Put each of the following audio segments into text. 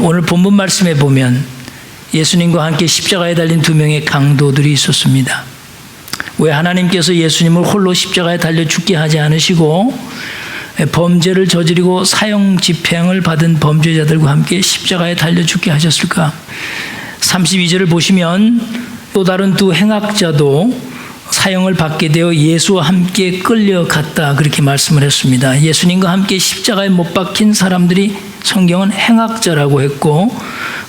오늘 본문 말씀에 보면 예수님과 함께 십자가에 달린 두 명의 강도들이 있었습니다. 왜 하나님께서 예수님을 홀로 십자가에 달려 죽게 하지 않으시고 범죄를 저지르고 사형 집행을 받은 범죄자들과 함께 십자가에 달려 죽게 하셨을까? 32절을 보시면 또 다른 두 행악자도 사형을 받게 되어 예수와 함께 끌려갔다 그렇게 말씀을 했습니다. 예수님과 함께 십자가에 못 박힌 사람들이 성경은 행악자라고 했고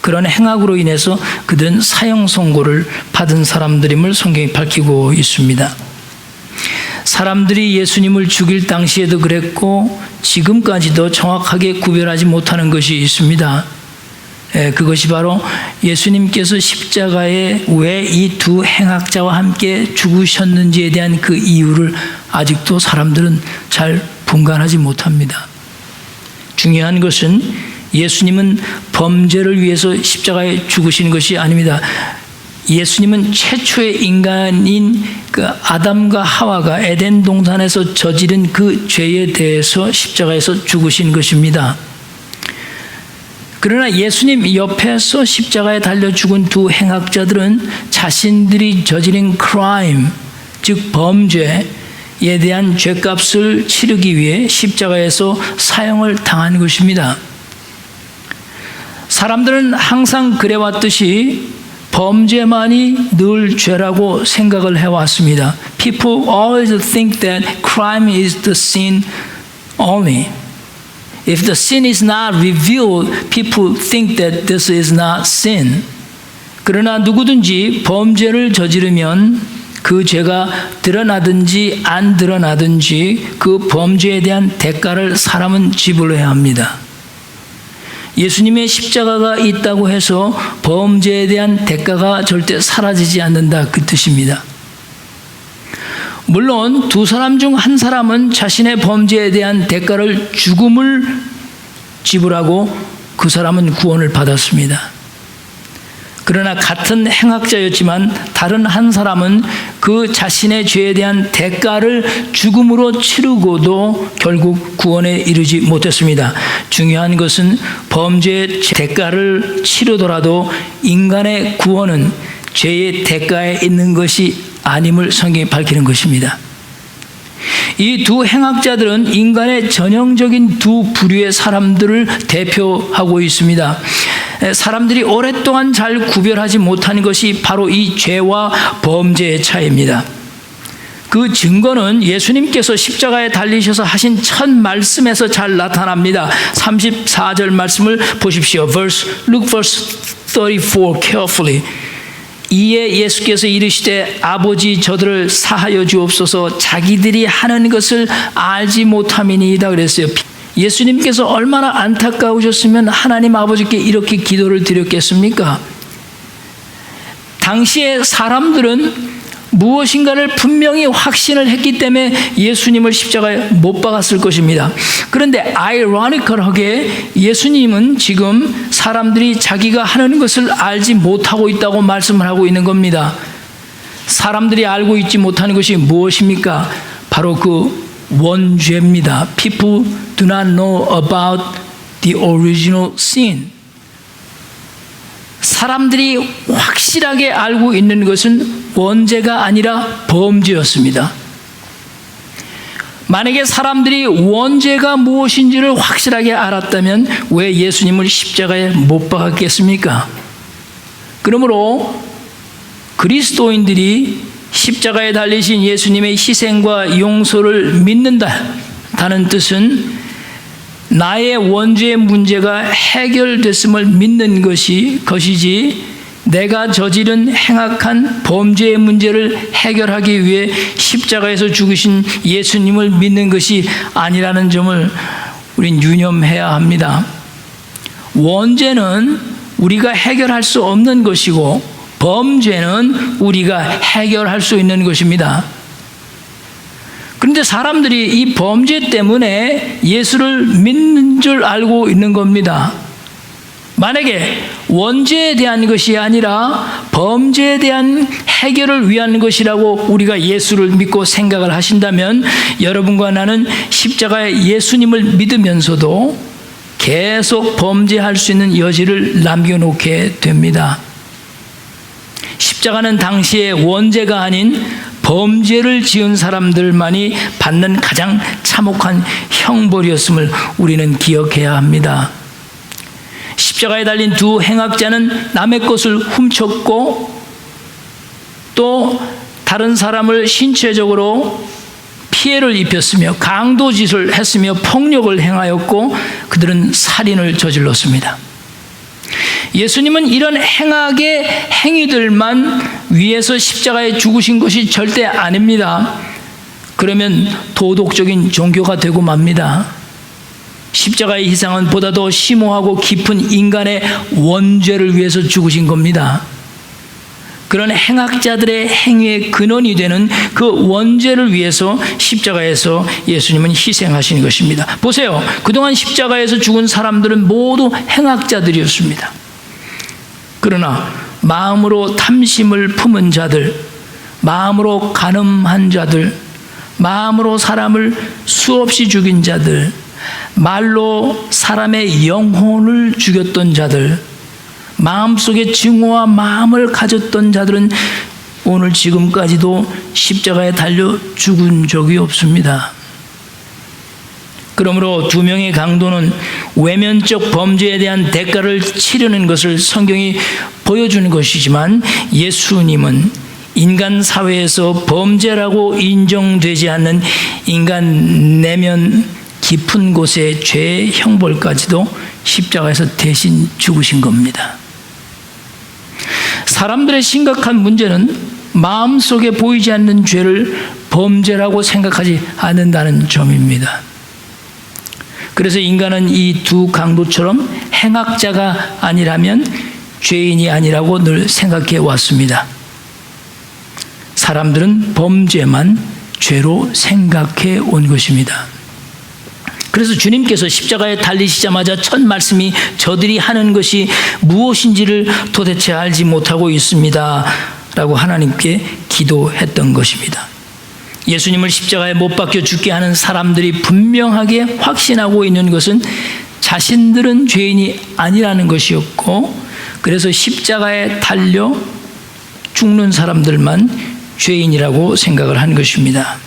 그런 행악으로 인해서 그들은 사형 선고를 받은 사람들임을 성경이 밝히고 있습니다. 사람들이 예수님을 죽일 당시에도 그랬고 지금까지도 정확하게 구별하지 못하는 것이 있습니다. 예, 그것이 바로 예수님께서 십자가에 왜 이 두 행악자와 함께 죽으셨는지에 대한 그 이유를 아직도 사람들은 잘 분간하지 못합니다. 중요한 것은 예수님은 범죄를 위해서 십자가에 죽으신 것이 아닙니다. 예수님은 최초의 인간인 그 아담과 하와가 에덴 동산에서 저지른 그 죄에 대해서 십자가에서 죽으신 것입니다. 그러나 예수님 옆에서 십자가에 달려 죽은 두 행악자들은 자신들이 저지른 crime, 즉 범죄에 대한 죄값을 치르기 위해 십자가에서 사형을 당한 것입니다. 사람들은 항상 그래왔듯이 범죄만이 늘 죄라고 생각을 해왔습니다. People always think that crime is the sin only. If the sin is not revealed, people think that this is not sin. 그러나 누구든지 범죄를 저지르면 그 죄가 드러나든지 안 드러나든지 그 범죄에 대한 대가를 사람은 지불해야 합니다. 예수님의 십자가가 있다고 해서 범죄에 대한 대가가 절대 사라지지 않는다 그 뜻입니다. 물론 두 사람 중 한 사람은 자신의 범죄에 대한 대가를 죽음을 지불하고 그 사람은 구원을 받았습니다. 그러나 같은 행악자였지만 다른 한 사람은 그 자신의 죄에 대한 대가를 죽음으로 치르고도 결국 구원에 이르지 못했습니다. 중요한 것은 범죄의 대가를 치르더라도 인간의 구원은 죄의 대가에 있는 것이 아님을 성경이 밝히는 것입니다. 이 두 행악자들은 인간의 전형적인 두 부류의 사람들을 대표하고 있습니다. 사람들이 오랫동안 잘 구별하지 못하는 것이 바로 이 죄와 범죄의 차이입니다. 그 증거는 예수님께서 십자가에 달리셔서 하신 첫 말씀에서 잘 나타납니다. 34절 말씀을 보십시오. Verse, look verse 34 carefully. 이에 예수께서 이르시되 아버지 저들을 사하여 주옵소서 자기들이 하는 것을 알지 못함이니이다 그랬어요. 예수님께서 얼마나 안타까우셨으면 하나님 아버지께 이렇게 기도를 드렸겠습니까? 당시에 사람들은 무엇인가를 분명히 확신을 했기 때문에 예수님을 십자가에 못 박았을 것입니다. 그런데 아이러니컬하게 예수님은 지금 사람들이 자기가 하는 것을 알지 못하고 있다고 말씀을 하고 있는 겁니다. 사람들이 알고 있지 못하는 것이 무엇입니까? 바로 그 원죄입니다. People do not know about the original sin. 사람들이 확실하게 알고 있는 것은 원죄가 아니라 범죄였습니다. 만약에 사람들이 원죄가 무엇인지를 확실하게 알았다면 왜 예수님을 십자가에 못 박았겠습니까? 그러므로 그리스도인들이 십자가에 달리신 예수님의 희생과 용서를 믿는다는 뜻은 나의 원죄의 문제가 해결됐음을 믿는 것이 것이지 내가 저지른 행악한 범죄의 문제를 해결하기 위해 십자가에서 죽으신 예수님을 믿는 것이 아니라는 점을 우린 유념해야 합니다. 원죄는 우리가 해결할 수 없는 것이고 범죄는 우리가 해결할 수 있는 것입니다. 그런데 사람들이 이 범죄 때문에 예수를 믿는 줄 알고 있는 겁니다. 만약에 원죄에 대한 것이 아니라 범죄에 대한 해결을 위한 것이라고 우리가 예수를 믿고 생각을 하신다면 여러분과 나는 십자가의 예수님을 믿으면서도 계속 범죄할 수 있는 여지를 남겨놓게 됩니다. 십자가는 당시의 원죄가 아닌 범죄를 지은 사람들만이 받는 가장 참혹한 형벌이었음을 우리는 기억해야 합니다. 십자가에 달린 두 행악자는 남의 것을 훔쳤고 또 다른 사람을 신체적으로 피해를 입혔으며 강도짓을 했으며 폭력을 행하였고 그들은 살인을 저질렀습니다. 예수님은 이런 행악의 행위들만 위해서 십자가에 죽으신 것이 절대 아닙니다. 그러면 도덕적인 종교가 되고 맙니다. 십자가의 희생은 보다 더 심오하고 깊은 인간의 원죄를 위해서 죽으신 겁니다. 그런 행악자들의 행위의 근원이 되는 그 원죄를 위해서 십자가에서 예수님은 희생하신 것입니다. 보세요. 그동안 십자가에서 죽은 사람들은 모두 행악자들이었습니다. 그러나 마음으로 탐심을 품은 자들, 마음으로 간음한 자들, 마음으로 사람을 수없이 죽인 자들, 말로 사람의 영혼을 죽였던 자들, 마음속에 증오와 마음을 가졌던 자들은 오늘 지금까지도 십자가에 달려 죽은 적이 없습니다. 그러므로 두 명의 강도는 외면적 범죄에 대한 대가를 치르는 것을 성경이 보여주는 것이지만 예수님은 인간 사회에서 범죄라고 인정되지 않는 인간 내면 깊은 곳의 죄의 형벌까지도 십자가에서 대신 죽으신 겁니다. 사람들의 심각한 문제는 마음속에 보이지 않는 죄를 범죄라고 생각하지 않는다는 점입니다. 그래서 인간은 이 두 강도처럼 행악자가 아니라면 죄인이 아니라고 늘 생각해 왔습니다. 사람들은 범죄만 죄로 생각해 온 것입니다. 그래서 주님께서 십자가에 달리시자마자 첫 말씀이 저들이 하는 것이 무엇인지를 도대체 알지 못하고 있습니다. 라고 하나님께 기도했던 것입니다. 예수님을 십자가에 못 박혀 죽게 하는 사람들이 분명하게 확신하고 있는 것은 자신들은 죄인이 아니라는 것이었고, 그래서 십자가에 달려 죽는 사람들만 죄인이라고 생각을 한 것입니다.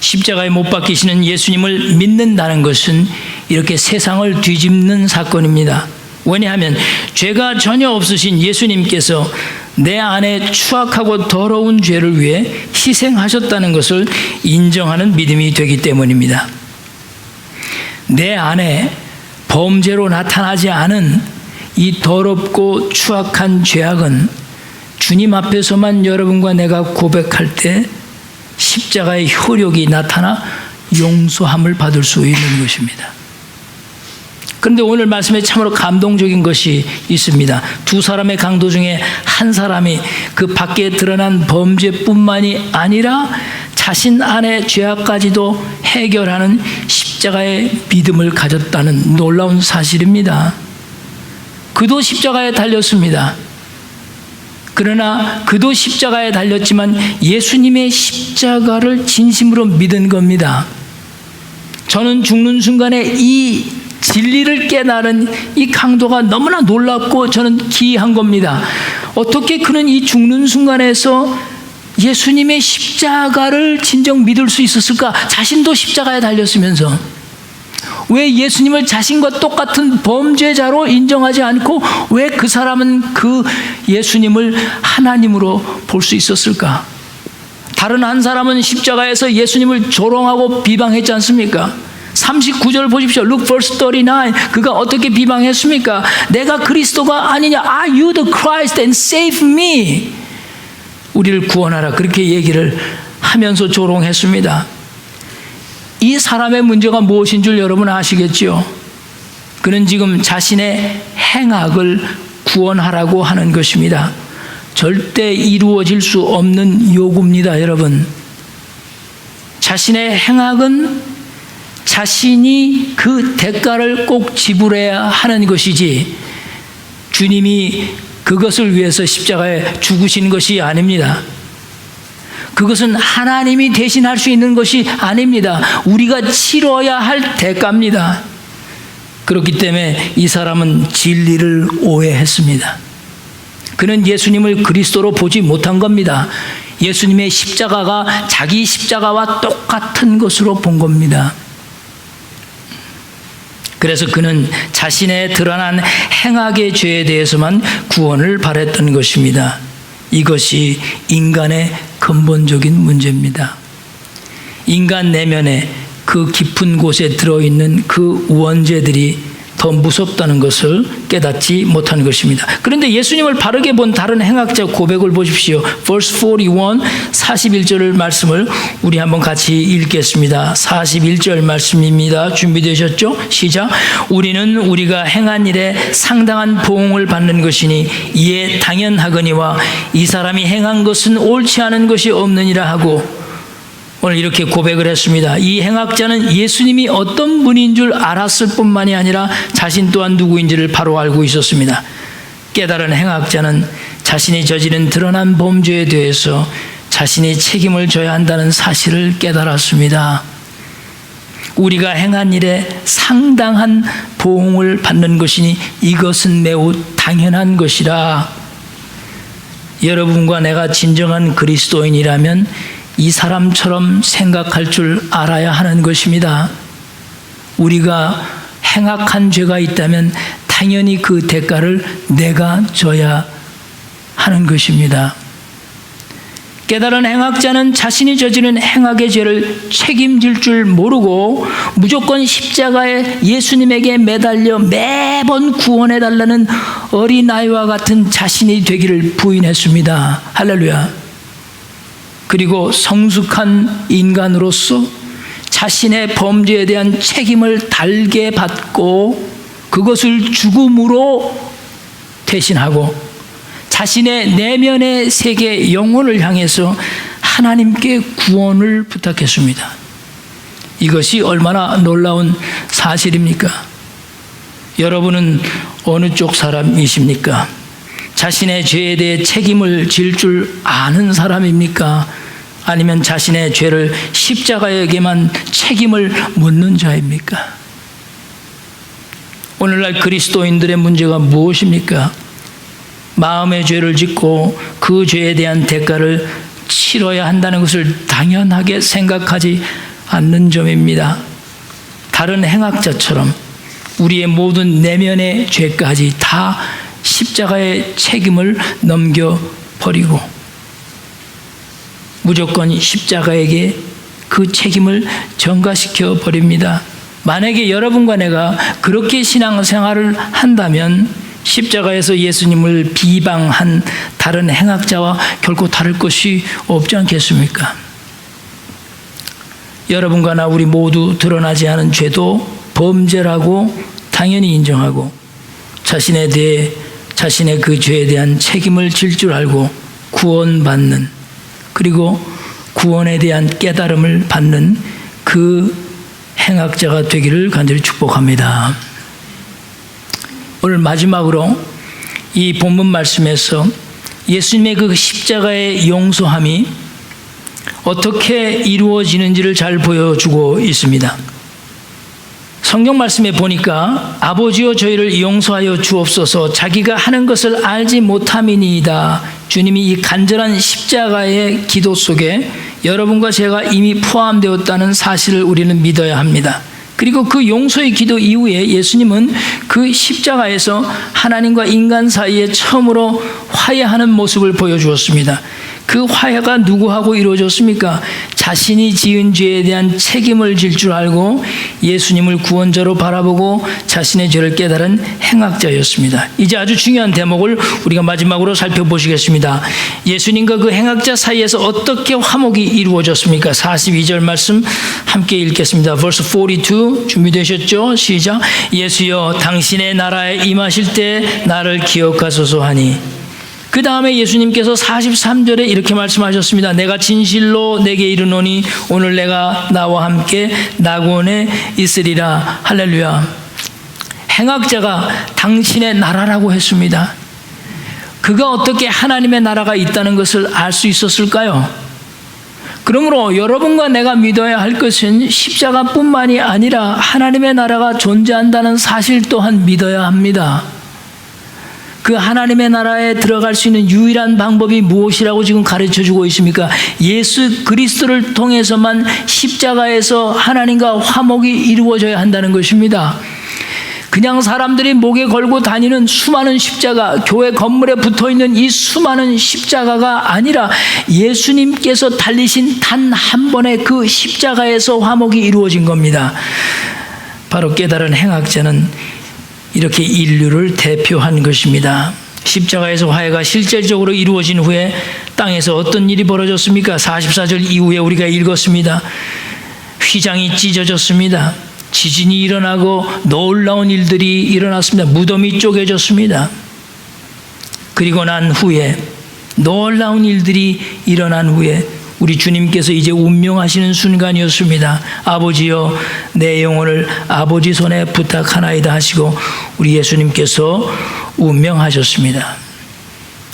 십자가에 못 박히시는 예수님을 믿는다는 것은 이렇게 세상을 뒤집는 사건입니다. 왜냐하면 죄가 전혀 없으신 예수님께서 내 안에 추악하고 더러운 죄를 위해 희생하셨다는 것을 인정하는 믿음이 되기 때문입니다. 내 안에 범죄로 나타나지 않은 이 더럽고 추악한 죄악은 주님 앞에서만 여러분과 내가 고백할 때 십자가의 효력이 나타나 용서함을 받을 수 있는 것입니다. 그런데 오늘 말씀에 참으로 감동적인 것이 있습니다. 두 사람의 강도 중에 한 사람이 그 밖에 드러난 범죄뿐만이 아니라 자신 안의 죄악까지도 해결하는 십자가의 믿음을 가졌다는 놀라운 사실입니다. 그도 십자가에 달렸습니다. 그러나 그도 십자가에 달렸지만 예수님의 십자가를 진심으로 믿은 겁니다. 저는 죽는 순간에 이 진리를 깨달은 이 강도가 너무나 놀랍고 저는 기이한 겁니다. 어떻게 그는 이 죽는 순간에서 예수님의 십자가를 진정 믿을 수 있었을까? 자신도 십자가에 달렸으면서. 왜 예수님을 자신과 똑같은 범죄자로 인정하지 않고 왜 그 사람은 그 예수님을 하나님으로 볼 수 있었을까? 다른 한 사람은 십자가에서 예수님을 조롱하고 비방했지 않습니까? 39절 보십시오. Look verse 39. 그가 어떻게 비방했습니까? 내가 그리스도가 아니냐? Are you the Christ and save me? 우리를 구원하라. 그렇게 얘기를 하면서 조롱했습니다. 이 사람의 문제가 무엇인 줄 여러분 아시겠지요? 그는 지금 자신의 행악을 구원하라고 하는 것입니다. 절대 이루어질 수 없는 요구입니다, 여러분. 자신의 행악은 자신이 그 대가를 꼭 지불해야 하는 것이지 주님이 그것을 위해서 십자가에 죽으신 것이 아닙니다. 그것은 하나님이 대신할 수 있는 것이 아닙니다. 우리가 치러야 할 대가입니다. 그렇기 때문에 이 사람은 진리를 오해했습니다. 그는 예수님을 그리스도로 보지 못한 겁니다. 예수님의 십자가가 자기 십자가와 똑같은 것으로 본 겁니다. 그래서 그는 자신의 드러난 행악의 죄에 대해서만 구원을 바랬던 것입니다. 이것이 인간의 근본적인 문제입니다. 인간 내면에 그 깊은 곳에 들어있는 그 원죄들이 더 무섭다는 것을 깨닫지 못한 것입니다. 그런데 예수님을 바르게 본 다른 행악자 고백을 보십시오. verse 41, 41절 말씀을 우리 한번 같이 읽겠습니다. 41절 말씀입니다. 준비되셨죠? 시작. 우리는 우리가 행한 일에 상당한 보응을 받는 것이니 이에 당연하거니와 이 사람이 행한 것은 옳지 않은 것이 없느니라 하고 오늘 이렇게 고백을 했습니다. 이 행악자는 예수님이 어떤 분인 줄 알았을 뿐만이 아니라 자신 또한 누구인지를 바로 알고 있었습니다. 깨달은 행악자는 자신이 저지른 드러난 범죄에 대해서 자신이 책임을 져야 한다는 사실을 깨달았습니다. 우리가 행한 일에 상당한 보응을 받는 것이니 이것은 매우 당연한 것이라. 여러분과 내가 진정한 그리스도인이라면 이 사람처럼 생각할 줄 알아야 하는 것입니다. 우리가 행악한 죄가 있다면 당연히 그 대가를 내가 져야 하는 것입니다. 깨달은 행악자는 자신이 저지른 행악의 죄를 책임질 줄 모르고 무조건 십자가에 예수님에게 매달려 매번 구원해 달라는 어린아이와 같은 자신이 되기를 부인했습니다. 할렐루야. 그리고 성숙한 인간으로서 자신의 범죄에 대한 책임을 달게 받고 그것을 죽음으로 대신하고 자신의 내면의 세계 영혼을 향해서 하나님께 구원을 부탁했습니다. 이것이 얼마나 놀라운 사실입니까? 여러분은 어느 쪽 사람이십니까? 자신의 죄에 대해 책임을 질 줄 아는 사람입니까? 아니면 자신의 죄를 십자가에게만 책임을 묻는 자입니까? 오늘날 그리스도인들의 문제가 무엇입니까? 마음의 죄를 짓고 그 죄에 대한 대가를 치러야 한다는 것을 당연하게 생각하지 않는 점입니다. 다른 행악자처럼 우리의 모든 내면의 죄까지 다 십자가의 책임을 넘겨버리고 무조건 십자가에게 그 책임을 전가시켜 버립니다. 만약에 여러분과 내가 그렇게 신앙생활을 한다면 십자가에서 예수님을 비방한 다른 행악자와 결코 다를 것이 없지 않겠습니까? 여러분과 나 우리 모두 드러나지 않은 죄도 범죄라고 당연히 인정하고 자신에 대해 자신의 그 죄에 대한 책임을 질 줄 알고 구원받는 그리고 구원에 대한 깨달음을 받는 그 행악자가 되기를 간절히 축복합니다. 오늘 마지막으로 이 본문 말씀에서 예수님의 그 십자가의 용서함이 어떻게 이루어지는지를 잘 보여주고 있습니다. 성경 말씀에 보니까 아버지여 저희를 용서하여 주옵소서 자기가 하는 것을 알지 못함이니이다. 주님이 이 간절한 십자가의 기도 속에 여러분과 제가 이미 포함되었다는 사실을 우리는 믿어야 합니다. 그리고 그 용서의 기도 이후에 예수님은 그 십자가에서 하나님과 인간 사이에 처음으로 화해하는 모습을 보여주었습니다. 그 화해가 누구하고 이루어졌습니까? 자신이 지은 죄에 대한 책임을 질 줄 알고 예수님을 구원자로 바라보고 자신의 죄를 깨달은 행악자였습니다. 이제 아주 중요한 대목을 우리가 마지막으로 살펴보시겠습니다. 예수님과 그 행악자 사이에서 어떻게 화목이 이루어졌습니까? 42절 말씀 함께 읽겠습니다. verse 42 준비되셨죠? 시작. 예수여 당신의 나라에 임하실 때 나를 기억하소서 하니 그 다음에 예수님께서 43절에 이렇게 말씀하셨습니다. 내가 진실로 내게 이르노니 오늘 내가 나와 함께 낙원에 있으리라. 할렐루야. 행악자가 당신의 나라라고 했습니다. 그가 어떻게 하나님의 나라가 있다는 것을 알 수 있었을까요? 그러므로 여러분과 내가 믿어야 할 것은 십자가뿐만이 아니라 하나님의 나라가 존재한다는 사실 또한 믿어야 합니다. 그 하나님의 나라에 들어갈 수 있는 유일한 방법이 무엇이라고 지금 가르쳐 주고 있습니까? 예수 그리스도를 통해서만 십자가에서 하나님과 화목이 이루어져야 한다는 것입니다. 그냥 사람들이 목에 걸고 다니는 수많은 십자가, 교회 건물에 붙어 있는 이 수많은 십자가가 아니라 예수님께서 달리신 단 한 번의 그 십자가에서 화목이 이루어진 겁니다. 바로 깨달은 행악자는 이렇게 인류를 대표한 것입니다. 십자가에서 화해가 실질적으로 이루어진 후에 땅에서 어떤 일이 벌어졌습니까? 44절 이후에 우리가 읽었습니다. 휘장이 찢어졌습니다. 지진이 일어나고 놀라운 일들이 일어났습니다. 무덤이 쪼개졌습니다. 그리고 난 후에 놀라운 일들이 일어난 후에 우리 주님께서 이제 운명하시는 순간이었습니다. 아버지여 내 영혼을 아버지 손에 부탁하나이다 하시고 우리 예수님께서 운명하셨습니다.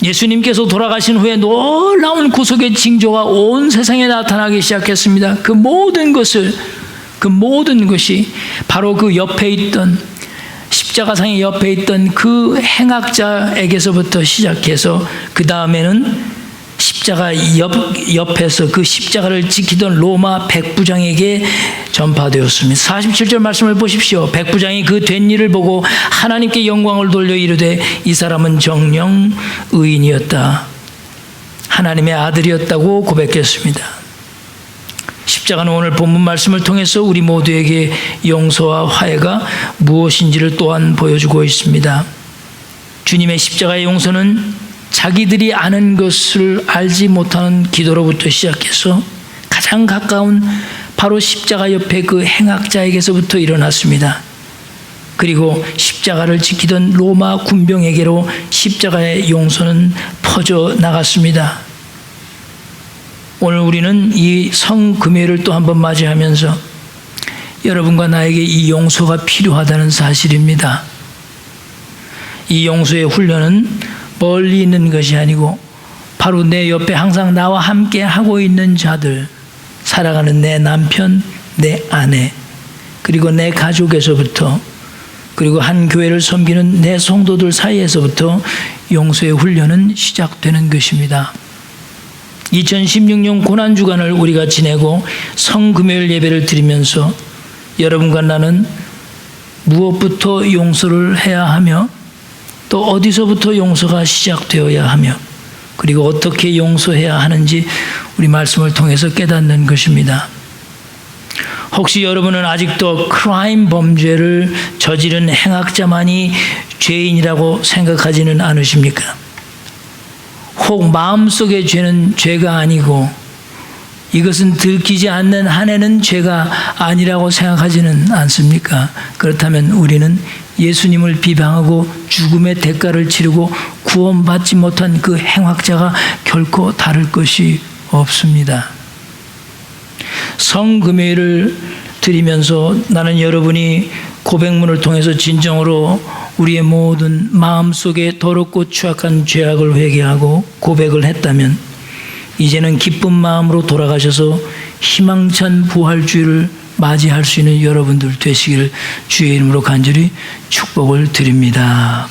예수님께서 돌아가신 후에 놀라운 구속의 징조가 온 세상에 나타나기 시작했습니다. 그 모든 것을 그 모든 것이 바로 그 옆에 있던 십자가상의 옆에 있던 그 행악자에게서부터 시작해서 그 다음에는 십자가 옆, 옆에서 그 십자가를 지키던 로마 백부장에게 전파되었습니다. 47절 말씀을 보십시오. 백부장이 그 된 일을 보고 하나님께 영광을 돌려 이르되 이 사람은 정령 의인이었다. 하나님의 아들이었다고 고백했습니다. 십자가는 오늘 본문 말씀을 통해서 우리 모두에게 용서와 화해가 무엇인지를 또한 보여주고 있습니다. 주님의 십자가의 용서는 자기들이 아는 것을 알지 못하는 기도로부터 시작해서 가장 가까운 바로 십자가 옆에 그 행악자에게서부터 일어났습니다. 그리고 십자가를 지키던 로마 군병에게로 십자가의 용서는 퍼져 나갔습니다. 오늘 우리는 이 성금요일을 또 한번 맞이하면서 여러분과 나에게 이 용서가 필요하다는 사실입니다. 이 용서의 훈련은 멀리 있는 것이 아니고 바로 내 옆에 항상 나와 함께 하고 있는 자들, 살아가는 내 남편, 내 아내, 그리고 내 가족에서부터 그리고 한 교회를 섬기는 내 성도들 사이에서부터 용서의 훈련은 시작되는 것입니다. 2016년 고난 주간을 우리가 지내고 성금요일 예배를 드리면서 여러분과 나는 무엇부터 용서를 해야 하며 또 어디서부터 용서가 시작되어야 하며 그리고 어떻게 용서해야 하는지 우리 말씀을 통해서 깨닫는 것입니다. 혹시 여러분은 아직도 크라임 범죄를 저지른 행악자만이 죄인이라고 생각하지는 않으십니까? 혹 마음속의 죄는 죄가 아니고 이것은 들키지 않는 한 해는 죄가 아니라고 생각하지는 않습니까? 그렇다면 우리는 예수님을 비방하고 죽음의 대가를 치르고 구원받지 못한 그 행악자가 결코 다를 것이 없습니다. 성금요일을 드리면서 나는 여러분이 고백문을 통해서 진정으로 우리의 모든 마음속에 더럽고 추악한 죄악을 회개하고 고백을 했다면 이제는 기쁜 마음으로 돌아가셔서 희망찬 부활주의를 맞이할 수 있는 여러분들 되시기를 주의 이름으로 간절히 축복을 드립니다.